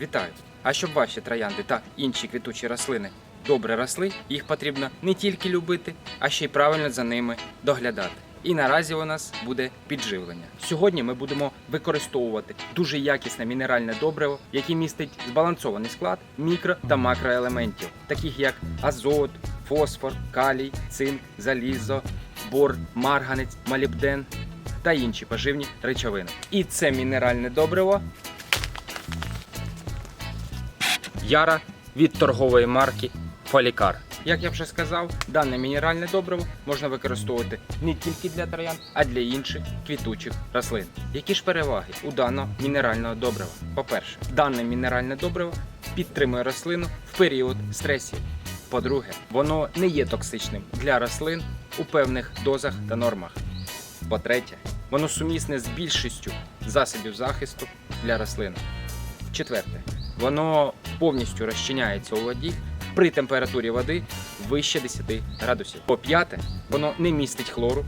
Вітаю! А щоб ваші троянди та інші квітучі рослини добре росли, їх потрібно не тільки любити, а ще й правильно за ними доглядати. І наразі у нас буде підживлення. Сьогодні ми будемо використовувати дуже якісне мінеральне добриво, яке містить збалансований склад мікро та макроелементів, таких як азот, фосфор, калій, цинк, залізо, бор, марганець, молібден та інші поживні речовини. І це мінеральне добриво Яра від торгової марки Фолікар. Як я вже сказав, дане мінеральне добриво можна використовувати не тільки для троян, а для інших квітучих рослин. Які ж переваги у даного мінерального добрива? По-перше, дане мінеральне добриво підтримує рослину в період стресів. По-друге, воно не є токсичним для рослин у певних дозах та нормах. По-третє, воно сумісне з більшістю засобів захисту для рослин. Четверте, воно повністю розчиняється у воді при температурі води вище 10 градусів. По п'яте, воно не містить хлору,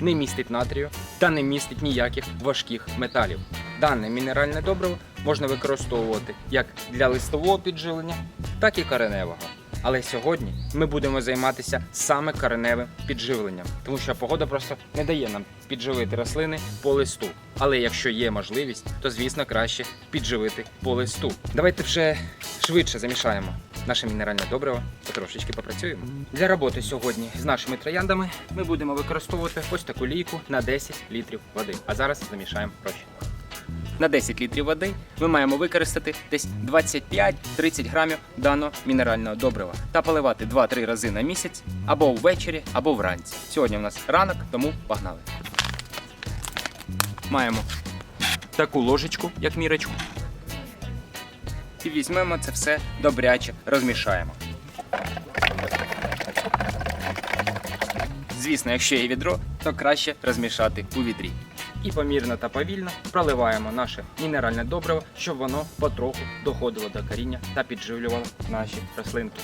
не містить натрію та не містить ніяких важких металів. Дане мінеральне добриво можна використовувати як для листового підживлення, так і кореневого. Але сьогодні ми будемо займатися саме кореневим підживленням, тому що погода просто не дає нам підживити рослини по листу. Але якщо є можливість, то звісно краще підживити по листу. Давайте вже швидше замішаємо наше мінеральне добриво, потрошечки попрацюємо. Для роботи сьогодні з нашими трояндами ми будемо використовувати ось таку лійку на 10 літрів води. А зараз замішаємо розчин. На 10 літрів води ми маємо використати десь 25-30 грамів даного мінерального добрива та поливати 2-3 рази на місяць або ввечері, або вранці. Сьогодні у нас ранок, тому погнали. Маємо таку ложечку, як мірочку. І візьмемо це все добряче розмішаємо. Звісно, якщо є відро, то краще розмішати у відрі. І помірно та повільно проливаємо наше мінеральне добриво, щоб воно потроху доходило до коріння та підживлювало наші рослинки.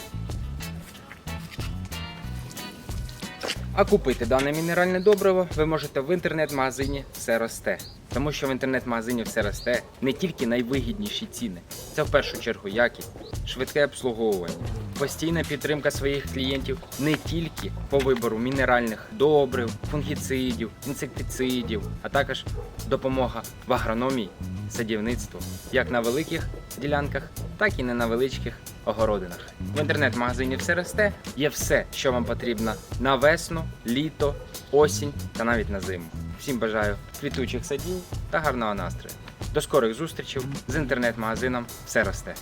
А купити дане мінеральне добриво ви можете в інтернет-магазині Все росте. Тому що в інтернет-магазині все росте не тільки найвигідніші ціни, це в першу чергу якість, швидке обслуговування, постійна підтримка своїх клієнтів не тільки по вибору мінеральних добрив, фунгіцидів, інсектицидів, а також допомога в агрономії, садівництву, як на великих ділянках, так і не на невеличких огородинах. В інтернет-магазині все росте. Є все, що вам потрібно на весну, літо, осінь та навіть на зиму. Всім бажаю квітучих садів та гарного настрою. До скорих зустрічей з інтернет-магазином все росте.